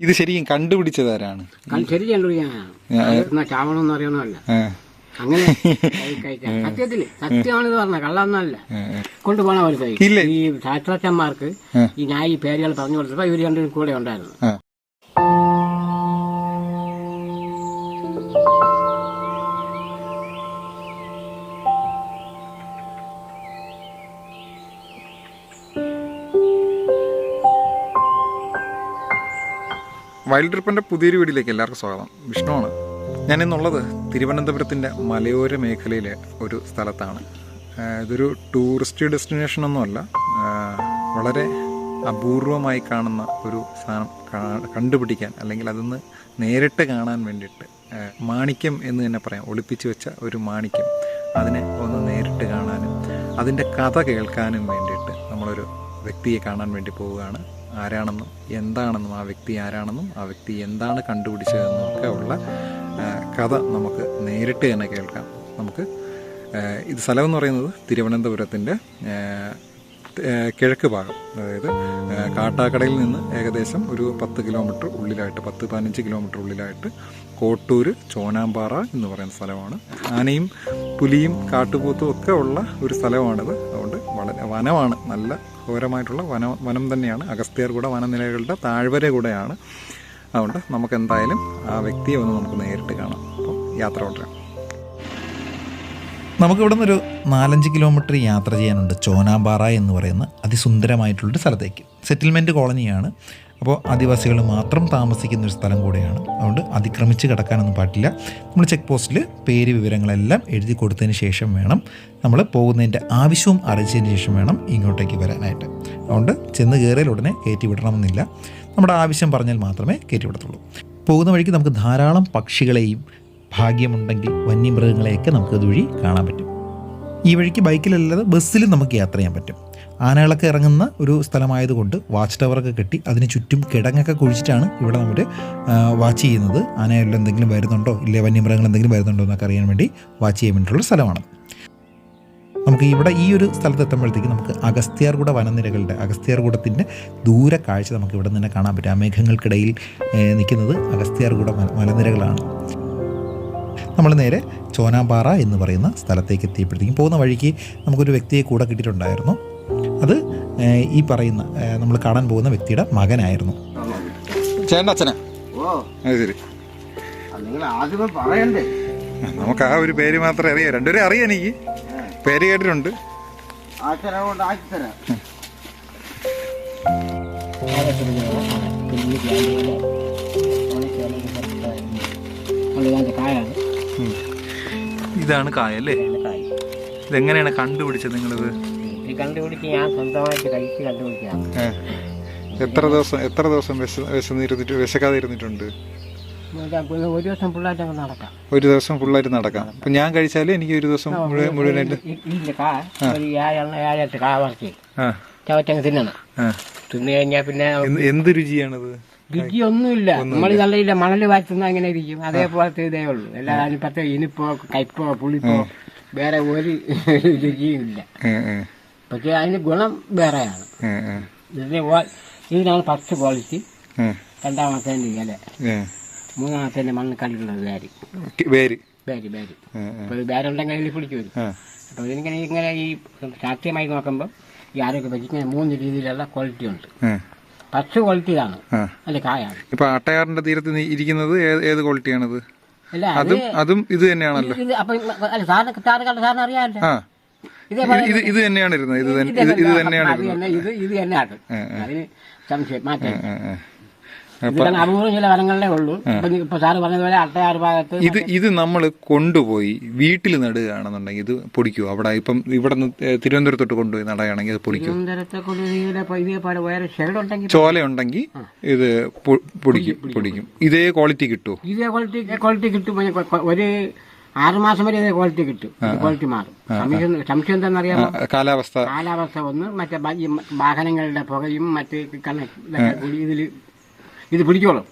ഇത് ശരിക്കും കണ്ടുപിടിച്ചതാരാണ് ശരി കണ്ടുപിടിക്കാനാണ് ചാവണമെന്ന് അറിയണമല്ല ആ, അങ്ങനെ സത്യത്തിൽ സത്യമാണെന്ന് പറഞ്ഞ കള്ളൊന്നല്ല. കൊണ്ടുപോകണ ഒരു ഇല്ല. ഈ ശാസ്ത്രജ്ഞന്മാർക്ക്. ഈ ഞാൻ ഈ പേരുകൾ പറഞ്ഞു കൊടുത്തപ്പോ ഇവർ രണ്ടും കൂടെ ഉണ്ടായിരുന്നു. വൈൽഡ് ട്രിപ്പിന്റെ പുതിയൊരു വീഡിയോയിലേക്ക് എല്ലാവർക്കും സ്വാഗതം. വിഷ്ണുവാണ്. ഞാൻ ഇന്നുള്ളത് തിരുവനന്തപുരത്തിന്റെ മലയോര മേഖലയിലെ ഒരു സ്ഥലത്താണ്. ഇതൊരു ടൂറിസ്റ്റ് ഡെസ്റ്റിനേഷൻ ഒന്നുമല്ല. വളരെ അപൂർവമായി കാണുന്ന ഒരു സാധനം കണ്ടുപിടിക്കാൻ അല്ലെങ്കിൽ അതൊന്ന് നേരിട്ട് കാണാൻ വേണ്ടിയിട്ട് മാണിക്യം എന്ന് തന്നെ പറയാം. ഒളിപ്പിച്ചു വെച്ച ഒരു മാണിക്യം. അതിനെ ഒന്ന് നേരിട്ട് കാണാനും അതിന്റെ കഥ കേൾക്കാനും വേണ്ടിയിട്ട് നമ്മളൊരു വ്യക്തിയെ കാണാൻ വേണ്ടി പോവുകയാണ്. ആരാണെന്നും എന്താണെന്നും ആ വ്യക്തി ആരാണെന്നും ആ വ്യക്തി എന്താണ് കണ്ടുപിടിച്ചതെന്നും ഒക്കെ ഉള്ള കഥ നമുക്ക് നേരിട്ട് തന്നെ കേൾക്കാം. നമുക്ക് ഇത് സ്ഥലം എന്ന് പറയുന്നത് തിരുവനന്തപുരത്തിന്റെ കിഴക്ക് ഭാഗം അതായത് കാട്ടാക്കടയിൽ നിന്ന് ഏകദേശം ഒരു പത്ത് കിലോമീറ്റർ ഉള്ളിലായിട്ട് പത്ത് പതിനഞ്ച് കിലോമീറ്റർ ഉള്ളിലായിട്ട് കോട്ടൂർ ചോനാമ്പാറ എന്ന് പറയുന്ന സ്ഥലമാണ്. ആനയും പുലിയും കാട്ടുപോത്തും ഒക്കെ ഉള്ള ഒരു സ്ഥലമാണിത്. അതുകൊണ്ട് വളരെ വനമാണ് നല്ല ഘോരമായിട്ടുള്ള വന വനം തന്നെയാണ്. അഗസ്ത്യാർകൂട വനനിലകളുടെ താഴ്വര കൂടെയാണ്. അതുകൊണ്ട് നമുക്ക് എന്തായാലും ആ വ്യക്തിയെ ഒന്ന് നമുക്ക് നേരിട്ട് കാണാം. അപ്പം യാത്ര തുടരാം നമുക്ക് ഒരു നാലഞ്ച് കിലോമീറ്റർ യാത്ര ചെയ്യാനുണ്ട് ചോനാമ്പാറ എന്ന് പറയുന്ന അതിസുന്ദരമായിട്ടുള്ളൊരു സ്ഥലത്തേക്ക്. സെറ്റിൽമെന്റ് കോളനിയാണ്. അപ്പോൾ ആദിവാസികൾ മാത്രം താമസിക്കുന്ന ഒരു സ്ഥലം കൂടെയാണ്. അതുകൊണ്ട് അതിക്രമിച്ച് കിടക്കാനൊന്നും പാടില്ല. നമ്മൾ ചെക്ക് പോസ്റ്റിൽ പേര് വിവരങ്ങളെല്ലാം എഴുതി കൊടുത്തതിന് ശേഷം വേണം നമ്മൾ പോകുന്നതിന്റെ ആവശ്യവും അറിയിച്ചതിന് ശേഷം വേണം ഇങ്ങോട്ടേക്ക് വരാനായിട്ട്. അതുകൊണ്ട് ചെന്ന് കയറിയാൽ ഉടനെ കയറ്റി വിടണമെന്നില്ല. നമ്മുടെ ആവശ്യം പറഞ്ഞാൽ മാത്രമേ കയറ്റി വിടത്തുള്ളൂ. പോകുന്ന വഴിക്ക് നമുക്ക് ധാരാളം പക്ഷികളെയും ഭാഗ്യമുണ്ടെങ്കിൽ വന്യമൃഗങ്ങളെയൊക്കെ നമുക്ക് അതുവഴി കാണാൻ പറ്റും. ഈ വഴിക്ക് ബൈക്കിലല്ലാതെ ബസ്സിലും നമുക്ക് യാത്ര ചെയ്യാൻ പറ്റും. ആനകളൊക്കെ ഇറങ്ങുന്ന ഒരു സ്ഥലമായതുകൊണ്ട് വാച്ച് ടവറൊക്കെ കെട്ടി അതിന് ചുറ്റും കിടങ്ങൊക്കെ കുഴിച്ചിട്ടാണ് ഇവിടെ നമ്മൾ വാച്ച് ചെയ്യുന്നത്. ആനകളിൽ എന്തെങ്കിലും വരുന്നുണ്ടോ? ഇല്ലേ വന്യമൃഗങ്ങൾ എന്തെങ്കിലും വരുന്നുണ്ടോ എന്നൊക്കെ അറിയാൻ വേണ്ടി വാച്ച് ചെയ്യാൻ വേണ്ടിയിട്ടുള്ള സ്ഥലമാണ്. നമുക്ക് ഇവിടെ ഈ ഒരു സ്ഥലത്ത് എത്തുമ്പോഴത്തേക്ക് നമുക്ക് അഗസ്ത്യാർകൂട വനനിരകളുടെ അഗസ്ത്യാർകൂടത്തിന്റെ ദൂര കാഴ്ച നമുക്ക് ഇവിടെ നിന്ന് കാണാൻ പറ്റും. ആ മേഘങ്ങൾക്കിടയിൽ നിൽക്കുന്നത് അഗസ്ത്യാർകൂട മല- മലനിരകളാണ് നമ്മൾ നേരെ ചോനാമ്പാറ എന്ന് പറയുന്ന സ്ഥലത്തേക്ക് എത്തിയപ്പോഴത്തേക്കും പോകുന്ന വഴിക്ക് നമുക്കൊരു വ്യക്തിയെ കൂടെ കിട്ടിയിട്ടുണ്ടായിരുന്നു. അത് ഈ പറയുന്ന നമ്മൾ കാണാൻ പോകുന്ന വ്യക്തിയുടെ മകനായിരുന്നു. ശരി. പറയണ്ടേ? നമുക്ക് ആ ഒരു പേര് മാത്രമേ അറിയാം. രണ്ടുപേരും അറിയാം എനിക്ക്. പേര് കേട്ടിട്ടുണ്ട്. കായാണ് ഇതാണ് കായ അല്ലേ? ഇതെങ്ങനെയാണ് കണ്ടുപിടിച്ചത് നിങ്ങളിത്? കണ്ടുപിടിച്ച് ഞാൻ സ്വന്തമായിട്ട് കഴിച്ച് കണ്ടുപിടിക്കാം. എത്ര ദിവസം എത്ര ദിവസം വിശ വിശന്നിരുന്നിട്ട് വിശക്കാതെ ഇരുന്നിട്ടുണ്ട് ഒരു ദിവസം അങ്ങ് നടക്കാം. ഒരു ദിവസം ഫുള്ളായിട്ട് നടക്കാം. അപ്പം ഞാൻ കഴിച്ചാൽ എനിക്ക് ഒരു ദിവസം മുഴുവൻ മുഴുവനായിട്ട് ചവറ്റങ്ങ് തിന്നണം. തിന്നു കഴിഞ്ഞാൽ പിന്നെ എന്ത് രുചിയാണത്? രുചിയൊന്നുമില്ല നമ്മൾ നല്ല മണൽ വാറ്റുന്ന അങ്ങനെ ഇരിക്കും. അതേപോലത്തെ ഇതേ ഉള്ളൂ. എല്ലാ അതിനകത്ത് ഇനിപ്പോ കയ്പോ പുളിപ്പോ വേറെ ഒരു രുചിയും ഇല്ല പക്ഷെ അതിന് ഗുണം വേറെയാണ്. ഇതിനാണ് ഫസ്റ്റ് ക്വാളിറ്റി രണ്ടാമത്തെ ഇല. മൂന്നാമത്തെ മണ്ണ് കളിക്കുന്നത് വേര്. വേര്. വേര് വേര്. വേറെ അപ്പോൾ വേരുണ്ടെങ്കിൽ അതിൽ പിടിച്ചു വരും. അപ്പൊ അപ്പോൾ ഇതിങ്ങനെ ഇങ്ങനെ ഈ ശാസ്ത്രീയമായി നോക്കുമ്പോൾ ഈ ആരോഗ്യ പറ്റിക്കുന്ന മൂന്ന് രീതിയിലുള്ള ക്വാളിറ്റി ഉണ്ട്. ഫസ്റ്റ് ക്വാളിറ്റിയാണ്. അല്ല കായാണ്. ഇപ്പൊ അട്ടയാറിന്റെ തീരത്ത് ഇരിക്കുന്നത് ഏത് ക്വാളിറ്റിയാണത് അല്ല അതും അതും ഇത് തന്നെയാണല്ലോ. ഇത് ഇത് തന്നെയാണ് ഇരുന്നത് ഇത് തന്നെ- ഇത് ഇത് തന്നെയാണ്. ഇത് ഇത് തന്നെ സംശയം മാറ്റം. ഏ, ഏ. ഇതിലാണ് അപൂർവം ചില വനങ്ങളിലേ ഉള്ളൂ. ഇപ്പൊ സാറ് പറഞ്ഞതുപോലെ അട്ടയാറ് ഭാഗത്ത് ഇത് ഇത് നമ്മൾ കൊണ്ടുപോയി വീട്ടിൽ നടുകയാണെന്നുണ്ടെങ്കിൽ ഇത് പൊടിക്കുമോ അവിടെ ഇപ്പം ഇവിടെ നിന്ന് തിരുവനന്തപുരത്തോട്ട് കൊണ്ടുപോയി നടുകയാണെങ്കിൽ അത് പൊടിക്കും ചോല ഉണ്ടെങ്കിൽ ഇത് പൊടിക്കും പൊടിക്കും ഇതേ ക്വാളിറ്റി കിട്ടുമോ ഇതേ ക്വാളിറ്റി ക്വാളിറ്റി കിട്ടും. ഒരു ആറുമാസം വരെ ഇതേ ക്വാളിറ്റി കിട്ടും. ക്വാളിറ്റി മാറും. സംശയം സംശയം എന്താണെന്നറിയാമോ? കാലാവസ്ഥ. കാലാവസ്ഥ ഒന്ന് മറ്റേ വാഹനങ്ങളുടെ പുകയും മറ്റേ ഇതിൽ ഇത് പിടിച്ചോളും.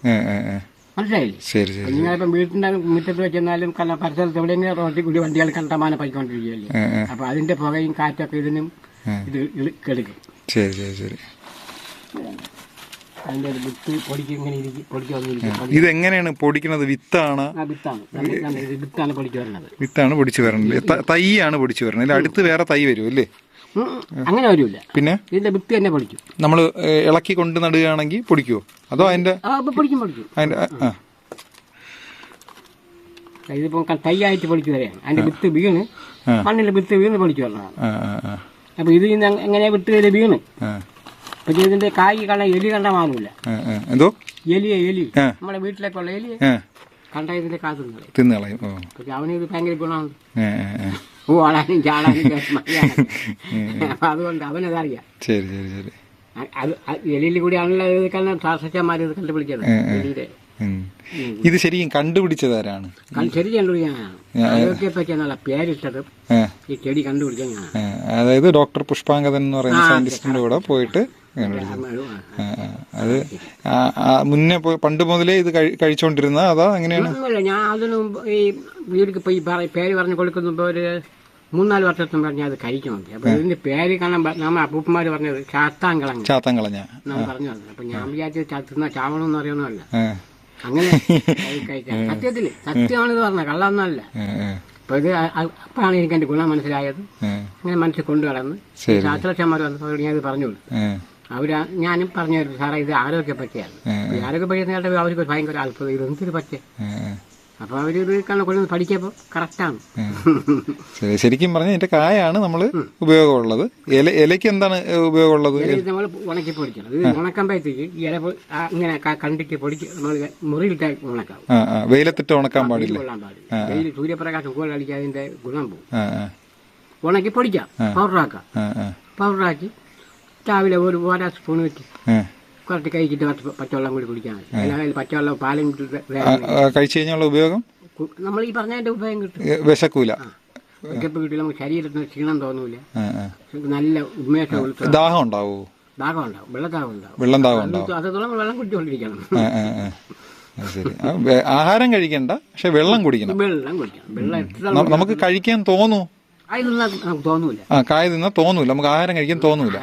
മനസ്സിലായില്ലേ? ശരി ശരി നിങ്ങളിപ്പം വീട്ടിന്റെ മുറ്റത്ത് വെച്ചെന്നാലും കല്ല പരിസരത്ത് എവിടെയെങ്കിലും റോട്ടിൽ കൂടി വണ്ടികൾ കണ്ടമാനം ഏ. അപ്പൊ അതിന്റെ പുകയും കാറ്റൊക്കെ ഇതിനും ഇത് കെടുക്കും. ശരി ശരി ശരി. അതിന്റെ ഒരു വിത്ത് പൊടിക്ക് ഇങ്ങനെ ഇരിക്കും പൊടിക്ക് വന്നിരിക്കും. ഇത് എങ്ങനെയാണ് പൊടിക്കുന്നത് വിത്താണ്? വിത്താണ്. വിത്താണ് പൊടിച്ചു വരുന്നത് വിത്താണ് പൊടിച്ചു വരണത്. ത- തൈയാണ് പൊടിച്ചു വരണത്. അടുത്ത് വേറെ തൈ വരും അല്ലേ. അങ്ങനെ വരില്ല പിന്നെ? ഇതിന്റെ വിത്ത് തന്നെ പൊടിക്കും നമ്മൾ ഇളക്കി കൊണ്ട് നടുകയാണെങ്കിൽ പൊടിക്കുമോ അതോ അതിന്റെ പൊടിക്കും പൊടിക്കും. അതിന്റെ ആ ഇതിപ്പോ ക- തൈയായിട്ട് പൊടിച്ചു വരെയാണ്. അതിന്റെ വിത്ത് വീണ് മണ്ണിൽ വിത്ത് വീണ് പൊടിച്ചു വരണതാണ് അപ്പൊ ഇത് എങ്ങനെ വിത്ത് ഇതിൽ വീണ്? അപ്പൊ ഇതിന്റെ കായ് കണ്ട എലി കണ്ട മാറില്ല എന്തോ? എലിയെ എലി. നമ്മുടെ വീട്ടിലേക്കുള്ള എലിയെ കണ്ട ഇതിന്റെ കാത്തുന്നത് തിന്ന് കളയും. പക്ഷെ അവന് ഇത് ഭയങ്കര ഗുണമാണ്. ഓടാനും ചാടാനും. അപ്പൊ അതുകൊണ്ട് അവനതറിയാം. ശരി ശരി ശരി. അത് എലിയിൽ കൂടിയാണല്ലോ ഇത് കാരണം ശാസ്ത്രജ്ഞന്മാർ ഇത് കണ്ടുപിടിച്ചത് എലിയുടെ ഇത് ശരിക്കും കണ്ടുപിടിച്ചതാരാണ്? ചെടി കണ്ടുപിടിക്കാനാണ് അതൊക്കെ പറ്റി പേരിട്ടതും ഈ ചെടി കണ്ടുപിടിക്കാൻ അതായത് ഡോക്ടർ പുഷ്പാങ്കതൻ എന്ന് പറയുന്ന സയന്റിസ്റ്റിന്റെ കൂടെ പോയിട്ട്. അത് മുന്നേ പണ്ട് മുതലേ ഇത് കഴി- കഴിച്ചോണ്ടിരുന്ന അതാ അങ്ങനെയാണ് ഞാൻ അതിന് മുമ്പ് ഈ വീടിക്ക് പോയി പേര് പറഞ്ഞു കൊടുക്കുന്ന ഒരു മൂന്നാൽ വർഷത്തിന് പറഞ്ഞാൽ അത് കഴിക്കുന്നുണ്ട്. അപ്പൊ ഇതിന്റെ പേര് കാണാൻ നമ്മ അപ്പൂപ്പന്മാര് പറഞ്ഞത് ചാത്താങ്കളഞ്ഞ. ചാത്താങ്കളഞ്ഞ. കളഞ്ഞ പറഞ്ഞു അപ്പൊ ഞാൻ വിചാരിച്ചത് ചത്തുന്ന ചാവണം എന്ന് അറിയണമല്ല. അങ്ങനെ സത്യത്തിൽ സത്യമാണിത് പറഞ്ഞ ആ, അപ്പൊ ഇത് അ- അ- എനിക്ക് എന്റെ ഗുണം മനസ്സിലായത്. അങ്ങനെ മനസ്സിൽ കൊണ്ടു കടന്ന്. ശാസ്ത്രജ്ഞന്മാർ വന്നപ്പോൾ ഞാൻ ഇത് പറഞ്ഞു കൊടുത്തു ആ, അവർ ഞാനും പറഞ്ഞു തരും സാറേ ഇത് ആരോഗ്യ പറ്റിയാണ്. ഈ ആരോഗ്യ പറ്റിയെന്ന് അവർക്ക് ഭയങ്കര അത്ഭുതം. ഇത് എന്തൊരു പറ്റേ? ആ, ആ. അപ്പൊ അവർ ഇത് പഠിച്ചപ്പോ കറക്റ്റാണ്. ശരിക്കും പറഞ്ഞാൽ ഇതിന്റെ കായാണ് നമ്മൾ ഉപയോഗമുള്ളത്. ഇല ഇലയ്ക്ക് എന്താണ് ഉപയോഗമുള്ളത്? നമ്മൾ ഉണക്കി പൊടിക്കണം. ഇത് ഉണക്കുമ്പോഴത്തേക്ക് ഇല ഇങ്ങനെ കണ്ടിട്ട് പൊടിച്ച് നമ്മൾ മുറിയിലിട്ട് ഉണക്കാം. വെയിലത്തിട്ട് ഉണക്കാൻ പാടില്ല? വെയിൽ സൂര്യപ്രകാശം കൂടുതൽ അടിക്കാതിന്റെ ഗുണം പോകും. ഉണക്കി പൊടിക്കാം. പൗഡറാക്കാം. പൗഡറാക്കി രാവിലെ ഒരു ഓരോ സ്പൂൺ വെച്ച്. കുറച്ച് കഴിച്ചിട്ട് കുറച്ച് പച്ചവെള്ളം കൂടി കുടിക്കാൻ. അല്ലെങ്കിൽ പച്ചവെള്ളം പാലും കഴിച്ചു കഴിഞ്ഞാൽ ഉപയോഗം? നമ്മൾ ഈ പറഞ്ഞതിന്റെ ഉപയോഗം കിട്ടും. വിശക്കൂല. വിശപ്പ് കിട്ടില്ല നമുക്ക് ശരീരത്തിന് ക്ഷീണം തോന്നൂല. നല്ല ഉന്മേഷം ദാഹം ഉണ്ടാവോ? ദാഹം ഉണ്ടാവും. വെള്ളദാഹം ഉണ്ടാവും. വെള്ളം ദാഹം ഉണ്ടാവും. അതോളം വെള്ളം കുടിച്ചുകൊണ്ടിരിക്കണം. ശരി. ആഹാരം കഴിക്കണ്ട പക്ഷെ വെള്ളം കുടിക്കണം. വെള്ളം കുടിക്കണം. വെള്ളം നമുക്ക് കഴിക്കാൻ തോന്നൂ. ആ കായ തിന്നാൽ തോന്നൂല. നമുക്ക് ആഹാരം കഴിക്കാൻ തോന്നൂല.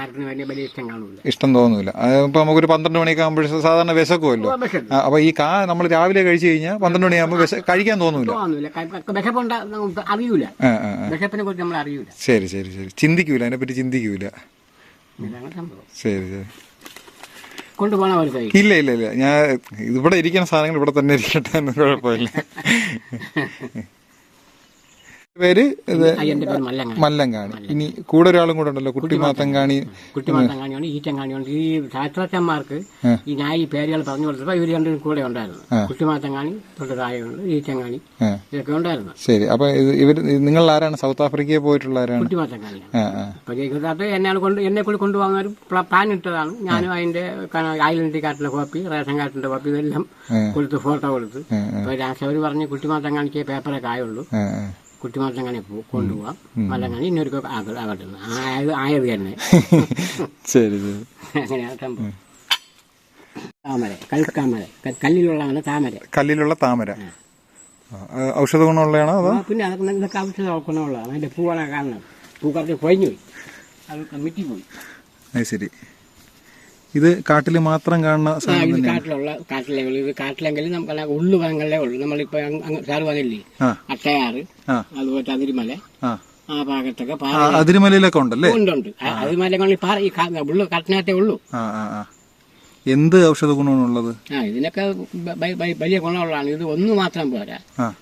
ഇഷ്ടം തോന്നൂല. ഇപ്പൊ നമുക്കൊരു പന്ത്രണ്ട് മണിയൊക്കെ ആകുമ്പോഴേ സാധാരണ വിശക്കുമല്ലോ. വിശക്കും. അപ്പൊ ഈ കാ നമ്മൾ രാവിലെ കഴിച്ചു കഴിഞ്ഞാൽ പന്ത്രണ്ട് മണിയാകുമ്പോൾ വിശ കഴിക്കാൻ തോന്നൂല. അറിയൂല. ശരി ശരി ശരി. ചിന്തിക്കൂല. അതിനെപ്പറ്റി ചിന്തിക്കൂല. സംഭവം. ശരി ശരി. കൊണ്ടുപോകണ ഇല്ല ഇല്ല ഇല്ല. ഞാൻ ഇവിടെ ഇരിക്കുന്ന സാധനങ്ങൾ ഇവിടെ തന്നെ ഇരിക്കട്ടെ എന്ന് കുഴപ്പമില്ല. പേര്? മല്ലങ്ങാണി മല്ലങ്കാണി ഇനി കൂടെ ഒരാളും കൂടെ ഉണ്ടല്ലോ കുട്ടിമാത്തങ്കാണി കുട്ടിമാത്തങ്ങാണിയാണ് ഈറ്റങ്ങാണിയുണ്ട് ഈ ശാസ്ത്രജ്ഞന്മാർക്ക് ഈ ഈ പേരുകൾ പറഞ്ഞു കൊടുത്തപ്പോ ഇവർ രണ്ടും കൂടെ ഉണ്ടായിരുന്നു. തൊട്ട് താഴെയുണ്ട് ഈറ്റങ്ങാണി ആ ഇതൊക്കെ ഉണ്ടായിരുന്നു. ശരി. അപ്പൊ ഇവർ നിങ്ങൾ ആരാണ്? സൗത്ത് ആഫ്രിക്കയിൽ പോയിട്ടുള്ള ആരാണ്? അപ്പൊ എന്നെയാണ് കൊണ്ട് എന്നെ കൂടി കൊണ്ടുപോകാൻ പ്ലാൻ ഇട്ടതാണ്. ഞാനും അതിന്റെ ഐലൻഡ് കാർഡിന്റെ കോപ്പി റേഷൻ കാർഡിന്റെ കോപ്പി ഇതെല്ലാം കൊടുത്ത് ഫോട്ടോ കൊടുത്ത്. അപ്പൊ പറഞ്ഞ് പറഞ്ഞ് കുട്ടിമാത്തങ്ങാണിക്ക് പേപ്പറൊക്കെ ആയുള്ളൂ. ആ ആ. കുട്ടിമാത്തങ്ങാണി പോ കൊണ്ടുപോകാം മല്ലങ്ങാണി ഇന്നൊരു ആകട്ടെ ആയത് ആയത് തന്നെ. ശരി അങ്ങനെയാണ് സംഭവം. താമര. കൽക്കാമര കല്ലിലുള്ള കല്ലിലുള്ളതാണ് താമര. കല്ലിലുള്ള താമര. ഔഷധ ഗുണമുള്ളതാണോ അതോ? പിന്നെ അതൊക്കെ ഇതൊക്കെ ഔഷധ ഗുണമുള്ളതാണ്. അതിന്റെ പൂവാണ് കാരണം പൂ കുറച്ച് കൊഴിഞ്ഞു പോയി അത് മിറ്റി പോയി അത് ശരി. ഇത് കാട്ടിൽ മാത്രം കാണുന്ന ആ, സാധനം ഇത് കാട്ടിലുള്ള കാട്ടിലെ ഇത് കാട്ടിലെങ്കിൽ നമുക്ക് ഉള്ളു ഭാഗങ്ങളിലേ ഉള്ളു. നമ്മളിപ്പോ സാറ് പറഞ്ഞില്ലേ? അട്ടയാറ് അതുപോലെ അതിരിമല ആ. ഭാഗത്തൊക്കെ അതിരിമലയിലൊക്കെ ഉണ്ടല്ലേ? ഉണ്ട് അതിരിമലകളിൽ പാറ ഈ ഉള്ളു കാട്ടിനകത്തേ ഉള്ളൂ. എന്ത് ഔഷധ ഗുണമാണുള്ളത് ആ ഇതിനൊക്കെ വലിയ ഗുണമുള്ളതാണ്. ഇത് ഒന്ന് മാത്രം പോരാ.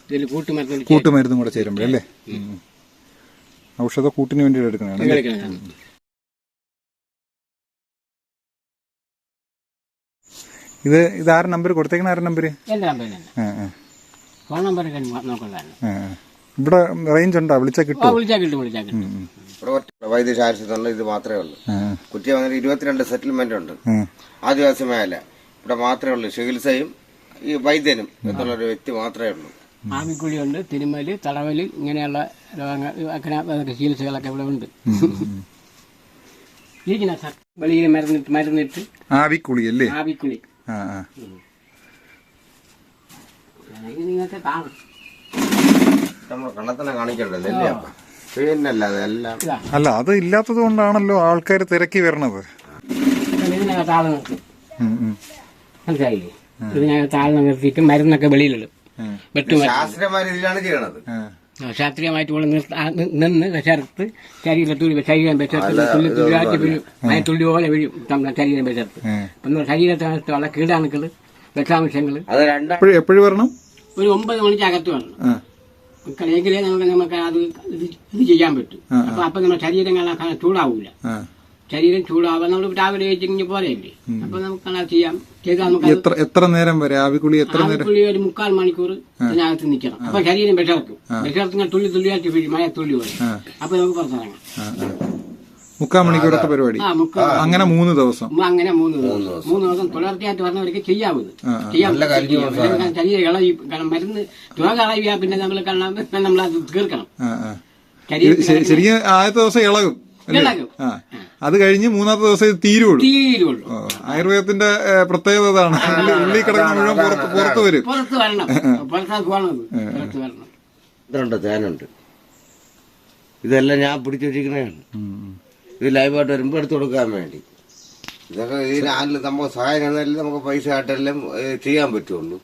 ഇതിൽ കൂട്ടുമരുന്ന് കൂട്ടുമരുന്നും കൂടെ ചേരുമ്പോഴല്ലേ. ഔഷധ കൂട്ടിന് വേണ്ടി എടുക്കണതാണ് ഇത് ഇത് ആരുടെ നമ്പർ കൊടുത്തേക്കണ ആരുടെ നമ്പർ നമ്പർ ഫോൺ ആ. ഇവിടെ റേഞ്ച് ഉണ്ടോ? വിളിച്ചാ വിളിച്ചാൽ കിട്ടും വിളിച്ചാൽ കിട്ടും. ഇത് മാത്രമേ ഉള്ളൂ. കുറ്റി അങ്ങനെ ഇരുപത്തിരണ്ട് സെറ്റിൽമെന്റ് ഉണ്ട്. ആദിവാസി മേഖല. ഇവിടെ മാത്രമേ ഉള്ളൂ. ചികിത്സയും ഈ വൈദ്യനും എന്നുള്ള ഒരു വ്യക്തി മാത്രമേ ഉള്ളൂ. ആവിക്കുഴിയുണ്ട് തിരുമൽ തടവൽ ഇങ്ങനെയുള്ള രോഗങ്ങൾ അതൊക്കെ ചികിത്സകളൊക്കെ ഇവിടെ ഉണ്ട്. ഇരിക്കുന്ന സാർ വെളിയിൽ മരുന്നിട്ട് മരുന്നിട്ട് ആവിക്കുളി അല്ലേ? ആവിക്കുളി. നിങ്ങൾക്ക് കാണും. നമ്മൾ കണ്ണത്തിനെ കാണിക്കണ്ടല്ലോ അല്ലേ? അപ്പൊ പിന്നല്ല അതെല്ലാം ഇതാ. അല്ല അത് ഇല്ലാത്തത് കൊണ്ടാണല്ലോ ആൾക്കാർ തിരക്കി വരണത്. ഇതിനകത്ത് ആൾ നിർത്തും. മനസ്സിലായില്ലേ? ഇതിനകത്ത് ഞാൻ താഴ്ന്ന നിർത്തിയിട്ട് മരുന്നൊക്കെ വെളിയിലിടും. ശാസ്ത്രമാര് ഇതിലാണ് രീതിയിലാണ് ചെയ്യണത്. ആ. ശാസ്ത്രീയമായിട്ട് ശരീരം തുള്ളി വീഴും തുള്ളി പോലെ വീഴും ശരീരം അപ്പം ശരീരത്തിനകത്തുള്ള കീടാണുക്കൾ വിഷാംശങ്ങൾ എപ്പോഴും വരണം? ഒരു ഒമ്പത് മണിക്ക് അകത്ത് വരണം. ആ. എങ്കിലേ നമുക്ക് നമുക്ക് അത് ഇത് ചെയ്യാൻ പറ്റും. അപ്പൊ അപ്പൊ നമ്മുടെ ശരീരങ്ങൾ ചൂടാവൂല. ശരീരം ചൂടാവാൻ നമ്മൾ രാവിലെ കഴിച്ചിങ്ങനെ പോലെയല്ലേ അപ്പൊ നമുക്ക് ചെയ്യാം? ചെയ്താൽ നമുക്ക് എത്ര എത്ര നേരം വരെ? ആവിക്കുളി എത്ര നേരം? ആവിക്കുള്ളി ഒരു മുക്കാൽ മണിക്കൂർ അതിനകത്ത് നിൽക്കണം. അപ്പൊ ശരീരം വിഷർക്കും വിഷർത്തിങ്ങനെ തുള്ളി തുള്ളിയാക്കി വീഴും മഴ തുള്ളി പോലെ അപ്പൊ നമുക്ക് പുറത്തിറങ്ങാം. മുക്കാൽ മണിക്കൂറത്തെ പരിപാടി. അങ്ങനെ മൂന്ന് ദിവസം. അങ്ങനെ മൂന്ന് ദിവസം. മൂന്ന് ദിവസം. തുടർച്ചയായിട്ട് പറഞ്ഞവർക്ക് ചെയ്യാവുന്നത് ചെയ്യാം. ശരീരം ഇളവി കാരണം മരുന്ന് രോഗം ഇളവിയാ പിന്നെ നമ്മൾ കാണാൻ നമ്മൾ അത് തീർക്കണം ശരിക്കും ആദ്യത്തെ ദിവസം ഇളകും ഇളകും. അത് കഴിഞ്ഞ് മൂന്നാമത്തെ ദിവസം ഇത് തീരുള്ളൂ തീരുള്ളൂ ആയുർവേദത്തിന്റെ പ്രത്യേകത അതാണ്. ഉള്ളി കിടക്കുന്ന മുഴുവൻ പുറത്ത് പുറത്ത് വരും. പുറത്ത് വരണം. പുറത്തേക്ക് പുറത്ത് വരണം. ഇതുണ്ട് തേനുണ്ട്. ഇതെല്ലാം ഞാൻ പിടിച്ചു വെച്ചിരിക്കുന്നതാണ് ഇത് ലൈവായിട്ട് വരുമ്പോൾ എടുത്തു കൊടുക്കാൻ വേണ്ടി. ഇതൊക്കെ ഈ നാലിൽ നമുക്ക് സഹായം നമുക്ക് പൈസ ആയിട്ടെല്ലാം ചെയ്യാൻ പറ്റുള്ളൂ.